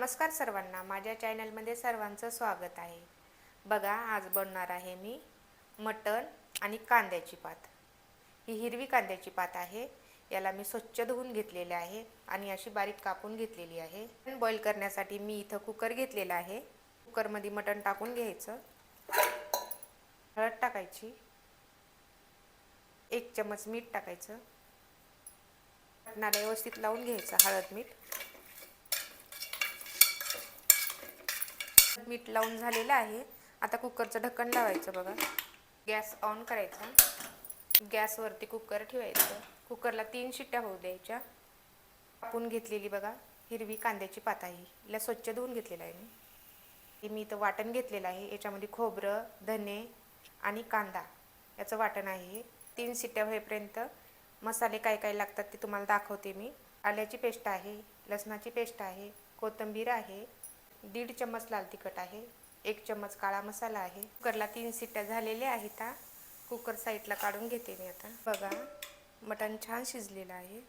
नमस्कार सर्वांना माझ्या चॅनलमध्ये सर्वांचं स्वागत आहे. बघा आज बनणार आहे मी मटण आणि कांद्याची पात. ही हिरवी कांद्याची पात आहे. याला मी स्वच्छ धुवून घेतलेले आहे आणि अशी बारीक कापून घेतलेली आहे. बॉईल करण्यासाठी मी इथं कुकर घेतलेला आहे. कुकरमध्ये मटण टाकून घ्यायचं. हळद टाकायची. एक चमच मीठ टाकायचं. मटणाला व्यवस्थित लावून घ्यायचं हळद मीठ. मीठ लावून झालेलं आहे. आता कुकरचं ढक्कन लावायचं बघा. गॅस ऑन करायचा. गॅसवरती कुकर ठेवायचं. कुकरला तीन शिट्ट्या होऊ द्यायच्या. कापून घेतलेली बघा. हिरवी कांद्याची पात आहे हिला स्वच्छ धुवून घेतलेलं आहे मी. हे मी इथं वाटण घेतलेलं आहे. याच्यामध्ये खोबरं धने आणि कांदा याचं वाटण आहे. तीन शिट्ट्या होईपर्यंत मसाले काय काय लागतात ते तुम्हाला दाखवते मी. आल्याची पेस्ट आहे लसणाची पेस्ट आहे कोथिंबीर आहे दीड चम्मच लाल तिखट आहे एक चम्मच काळा मसाला आहे. कुकरला तीन सिट्ट्या झालेल्या आहेत कुकर साईडला काढून घेते मी आता. बघा मटण छान शिजलेलं आहे.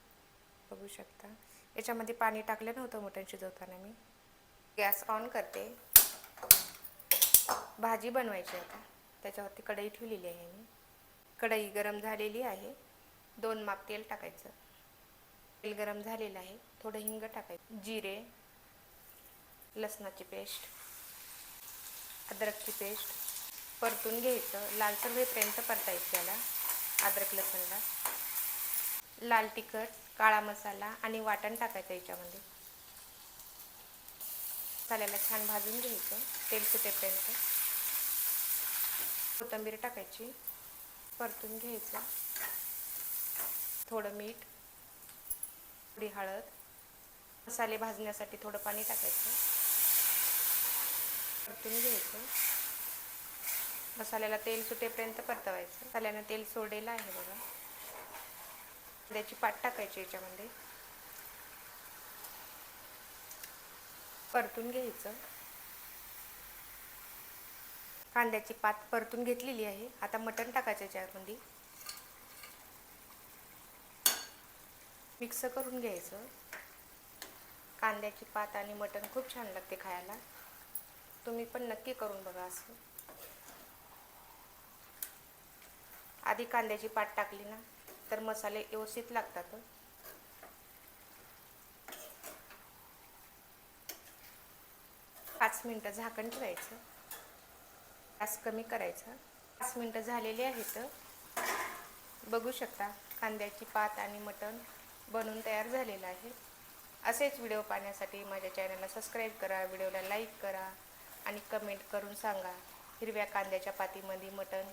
बघू शकता. याच्यामध्ये पाणी टाकलं नव्हतं मटण शिजवताना मी. गॅस ऑन करते. भाजी बनवायची आता. त्याच्यावरती कढई ठेवलेली आहे मी. कढई गरम झालेली आहे. दोन माप तेल टाकायचं. तेल गरम झालेलं आहे. थोडं हिंग टाकायचं. जिरे लसणाची पेस्ट अद्रकची पेस्ट परतून घ्यायचं. लालसर होईपर्यंत परतायचं त्याला अद्रक लसणला. लाल तिखट काळा मसाला आणि वाटण टाकायचं याच्यामध्ये. मसाल्याला छान भाजून घ्यायचं तेल सुटेपर्यंत. कोथिंबीर टाकायची परतून घ्यायचं. थोडं मीठ थोडी हळद. मसाले भाजण्यासाठी थोडं पाणी टाकायचं. परतून घ्यायचं. मसाल्याला तेल सुटेपर्यंत परतवायचं. मसाल्यानं तेल सोडेलं आहे बघा. त्याची पाट टाकायची याच्यामध्ये. परतून घ्यायचं. कांद्याची पात परतून घेतलेली आहे. आता मटण टाकायचं याच्यामध्ये. मिक्स करून घ्यायचं. कांद्याची पात आणि मटण खूप छान लागते खायला. तुम्ही पण नक्की करून बघा असं. आधी कांद्याची पात टाकली ना तर मसाले व्यवस्थित लागतात पाच मिनटं झाकण ठेवायचं. गॅस कमी करायचा. पाच मिनटं झालेली आहेत बघू शकता कांद्याची पात आणि मटण बनवून तयार झालेलं आहे. असेच व्हिडिओ पाहण्यासाठी माझ्या चॅनलला सबस्क्राईब करा व्हिडिओला लाईक करा. आणि कमेंट करून सांगा. हिरव्या कांद्याच्या पातीमध्ये मटण.